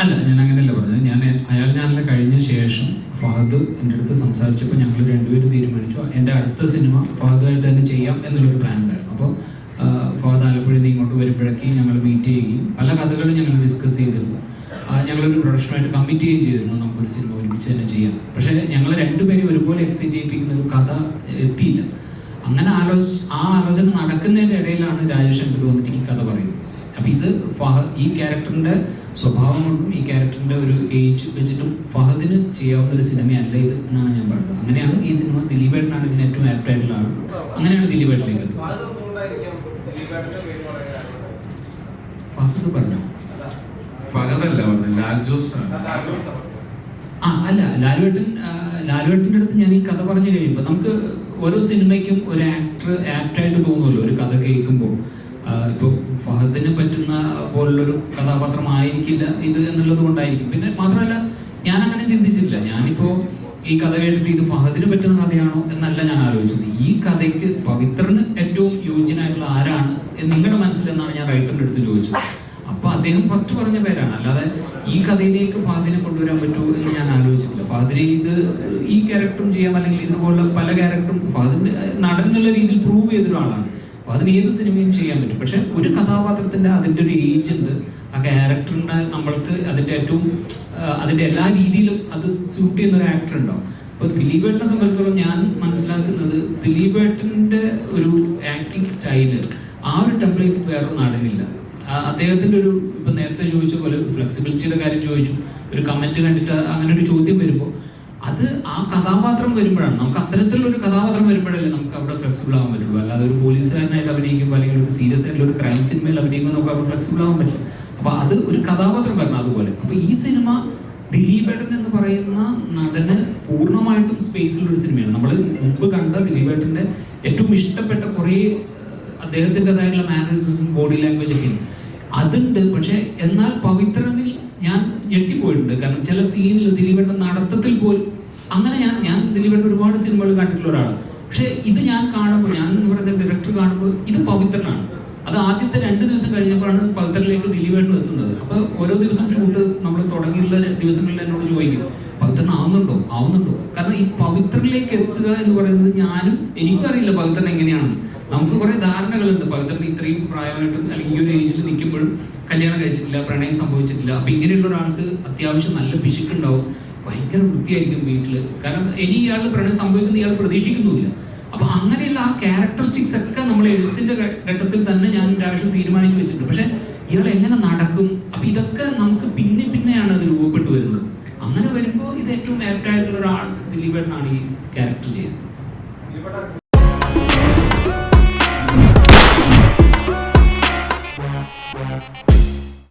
അല്ല ഞാൻ അങ്ങനെയല്ല പറഞ്ഞത്. ഞാൻ അയാൾ ഞാനല്ല കഴിഞ്ഞ ശേഷം ഫഹദ് എന്റെ അടുത്ത് സംസാരിച്ചപ്പോൾ ഞങ്ങൾ രണ്ടുപേരും തീരുമാനിച്ചു എന്റെ അടുത്ത സിനിമ ഫഹദായിട്ട് തന്നെ ചെയ്യാം എന്നുള്ളൊരു പ്ലാൻ ഉണ്ടായിരുന്നു. അപ്പോൾ ഫഹദ് ആലപ്പുഴയിൽ നിന്ന് ഇങ്ങോട്ട് വരുമ്പോഴേക്കും ഞങ്ങൾ മീറ്റ് ചെയ്യുകയും പല കഥകളും ഞങ്ങൾ ഡിസ്കസ് ചെയ്തിരുന്നു. ഞങ്ങളൊരു പ്രൊഡക്ഷനുമായിട്ട് കമ്മിറ്റ് ചെയ്യുകയും ചെയ്തിരുന്നു. നമുക്കൊരു സിനിമ ഒരുമിച്ച് തന്നെ ചെയ്യാം. പക്ഷേ ഞങ്ങൾ രണ്ടുപേരും ഒരുപോലെ എക്സൈറ്റ് ചെയ്യിപ്പിക്കുന്ന ഒരു കഥ എത്തിയില്ല. അങ്ങനെ ആലോചി ആ ആലോചന നടക്കുന്നതിന്റെ ഇടയിലാണ് രാജേഷ് വന്നിട്ട് ഈ കഥ പറയുന്നത്. അപ്പൊ ഇത് ഫഹ ഈ ക്യാരക്ടറിന്റെ സ്വഭാവം കൊണ്ടും ഈ ക്യാരക്ടറിന്റെ ഒരു ഏജ് വെച്ചിട്ടും ഫഹദിന് ചെയ്യാവുന്ന ഒരു സിനിമയല്ല ഇത് എന്നാണ് ഞാൻ പറഞ്ഞത് അങ്ങനെയാണ് ഈ സിനിമ ദിലീപേട്ടനാണ് ഇതിന് ഏറ്റവും ആപ്റ്റ് ആയിട്ടുള്ളതാണ് അങ്ങനെയാണ് ദിലീപേട്ടനിലേക്ക് ഫഹദ്? പറഞ്ഞു അല്ല, ഫഹദല്ല ലാൽ ജോസ്. ആ അല്ല ലാലുവേട്ടൻ ലാലുവേട്ടന്റെ അടുത്ത് ഞാൻ ഈ കഥ പറഞ്ഞു കഴിയുമ്പോൾ നമുക്ക് ഓരോ സിനിമയ്ക്കും ഒരു ആക്ടർ ആപ്റ്റായിട്ട് തോന്നുമല്ലോ ഒരു കഥ കേൾക്കുമ്പോൾ ഇപ്പോൾ ഫഹദിന് പറ്റുന്ന പോലുള്ളൊരു കഥാപാത്രമായിരിക്കില്ല ഇത് എന്നുള്ളത് കൊണ്ടായിരിക്കും. പിന്നെ മാത്രമല്ല ഞാൻ അങ്ങനെ ചിന്തിച്ചിട്ടില്ല. ഞാനിപ്പോൾ ഈ കഥ കേട്ടിട്ട് ഇത് ഫഹദിന് പറ്റുന്ന കഥയാണോ എന്നല്ല ഞാൻ ആലോചിച്ചത്. ഈ കഥയ്ക്ക് പവിത്രന് ഏറ്റവും യോജ്യനായിട്ടുള്ള ആരാണ് നിങ്ങളുടെ മനസ്സിൽ എന്നാണ് ഞാൻ റൈറ്ററിന്റെ അടുത്ത് ചോദിച്ചത്. അപ്പൊ അദ്ദേഹം ഫസ്റ്റ് പറഞ്ഞ പേരാണ്. അല്ലാതെ ഈ കഥയിലേക്ക് ഫാദിനെ കൊണ്ടുവരാൻ പറ്റുമോ എന്ന് ഞാൻ ആലോചിച്ചിട്ടില്ല. ഫാദിനെ ഇത് ഈ ക്യാരക്ടറും ചെയ്യാം അല്ലെങ്കിൽ ഇതുപോലുള്ള പല ക്യാരക്ടറും ഫാദിന്റെ നടൻ എന്നുള്ള രീതിയിൽ പ്രൂവ് ചെയ്തൊരാളാണ് ഫാദിന് ഏത് സിനിമയും ചെയ്യാൻ പറ്റും. പക്ഷെ ഒരു കഥാപാത്രത്തിന്റെ അതിന്റെ ഒരു ഏജ് ഉണ്ട് ആ ക്യാരക്ടറിന്റെ നമ്മൾക്ക് അതിന്റെ ഏറ്റവും അതിന്റെ എല്ലാ രീതിയിലും അത് സ്യൂട്ട് ചെയ്യുന്ന ഒരു ആക്ടർ ഉണ്ടാവും. അപ്പൊ ദിലീപേട്ടനെ സംബന്ധിച്ചിടത്തോളം ഞാൻ മനസ്സിലാക്കുന്നത് ദിലീപേട്ടന്റെ ഒരു ആക്ടിങ് സ്റ്റൈൽ ആ ഒരു ടെംപ്ലേറ്റ് വേറെ നടനില്ല. ആ അദ്ദേഹത്തിന്റെ ഒരു ഇപ്പൊ നേരത്തെ ചോദിച്ച പോലെ ഫ്ലെക്സിബിലിറ്റിയുടെ കാര്യം ചോദിച്ചു. ഒരു കമന്റ് കണ്ടിട്ട് അങ്ങനെ ഒരു ചോദ്യം ആ കഥാപാത്രം വരുമ്പോഴാണ്. നമുക്ക് അത്തരത്തിലുള്ള ഒരു കഥാപാത്രം വരുമ്പോഴല്ലേ നമുക്ക് അവിടെ ഫ്ലെക്സിബിൾ ആവാൻ പറ്റുള്ളൂ. അല്ലാതെ ഒരു പോലീസുകാരനായിട്ട് അഭിനയിക്കുമ്പോൾ അല്ലെങ്കിൽ ഒരു സീരിയസ് ആയിട്ടുള്ള ഒരു ക്രൈം സിനിമയിൽ അഭിനയിക്കുമ്പോൾ നമുക്ക് അവിടെ ഫ്ലെക്സിബിൾ ആവാൻ പറ്റില്ല. അപ്പൊ അത് ഒരു കഥാപാത്രം വരണം അതുപോലെ. അപ്പൊ ഈ സിനിമ ദിലീപേട്ടൻ എന്ന് പറയുന്ന നടന് പൂർണമായിട്ടും സ്പേസിലുള്ള ഒരു സിനിമയാണ് നമ്മൾ മുമ്പ് കണ്ട ദിലീപേട്ടന്റെ ഏറ്റവും ഇഷ്ടപ്പെട്ട കുറേ അദ്ദേഹത്തിന്റെതായിട്ടുള്ള മാനേജ്മെന്റും ബോഡി ലാംഗ്വേജ് ഒക്കെ അതുണ്ട്. പക്ഷെ എന്നാൽ പവിത്രനിൽ ഞാൻ ഞെട്ടിപ്പോയിട്ടുണ്ട്. കാരണം ചില സീനിൽ ദിലീപേട്ടൻ നടത്തത്തിൽ പോലും അങ്ങനെ ഞാൻ ഞാൻ ദിലീപിന്റെ ഒരുപാട് സിനിമകൾ കണ്ടിട്ടുള്ള ഒരാളാണ്. പക്ഷേ ഇത് ഞാൻ കാണുമ്പോൾ ഞാൻ എന്ന് പറയുന്ന ഡയറക്ടർ കാണുമ്പോൾ ഇത് പവിത്രനാണ്. അത് ആദ്യത്തെ രണ്ട് ദിവസം കഴിഞ്ഞപ്പോഴാണ് പവിത്രനിലേക്ക് ദിലീപേട്ടൻ എത്തുന്നത്. അപ്പോൾ ഓരോ ദിവസം ഷൂട്ട് നമ്മൾ തുടങ്ങിയുള്ള ദിവസങ്ങളിൽ എന്നോട് ചോദിക്കും പവിത്രൻ ആവുന്നുണ്ടോ? ആവുന്നുണ്ടോ? കാരണം ഈ പവിത്രനിലേക്ക് എത്തുക എന്ന് പറയുന്നത് ഞാനും എനിക്കറിയില്ല പവിത്രൻ എങ്ങനെയാണ് നമുക്ക് കുറേ ധാരണകളുണ്ട്. പവിത്രൻ ഇത്രയും പ്രായമായിട്ടും അല്ലെങ്കിൽ ഈ ഒരു ഏജിൽ നിൽക്കുമ്പോഴും കല്യാണം കഴിച്ചിട്ടില്ല പ്രണയം സംഭവിച്ചിട്ടില്ല. അപ്പൊ ഇങ്ങനെയുള്ള ഒരാൾക്ക് അത്യാവശ്യം നല്ല പിശുക്കുണ്ടാവും. ഭയങ്കര വൃത്തിയായിരിക്കും വീട്ടിൽ കാരണം ഇനി ഇയാൾ പ്രണയം സംഭവിക്കുന്ന ഇയാൾ പ്രതീക്ഷിക്കുന്നുമില്ല. അപ്പൊ അങ്ങനെയുള്ള ആ ക്യാരക്ടറിസ്റ്റിക്സ് ഒക്കെ നമ്മൾ എഴുത്തിന്റെ ഘട്ടത്തിൽ തന്നെ ഞാൻ പ്രാവശ്യം തീരുമാനിച്ചു വെച്ചിട്ടുണ്ട്. പക്ഷെ ഇയാൾ എങ്ങനെ നടക്കും? അപ്പൊ ഇതൊക്കെ നമുക്ക് പിന്നെ പിന്നെയാണ് അത് രൂപപ്പെട്ടു വരുന്നത്. അങ്ങനെ വരുമ്പോൾ ഇത് ഏറ്റവും ആപ്റ്റായിട്ടുള്ള ഒരാൾ ദിലീപേട്ടനാണ് ഈ ക്യാരക്ടർ ചെയ്യുന്നത്.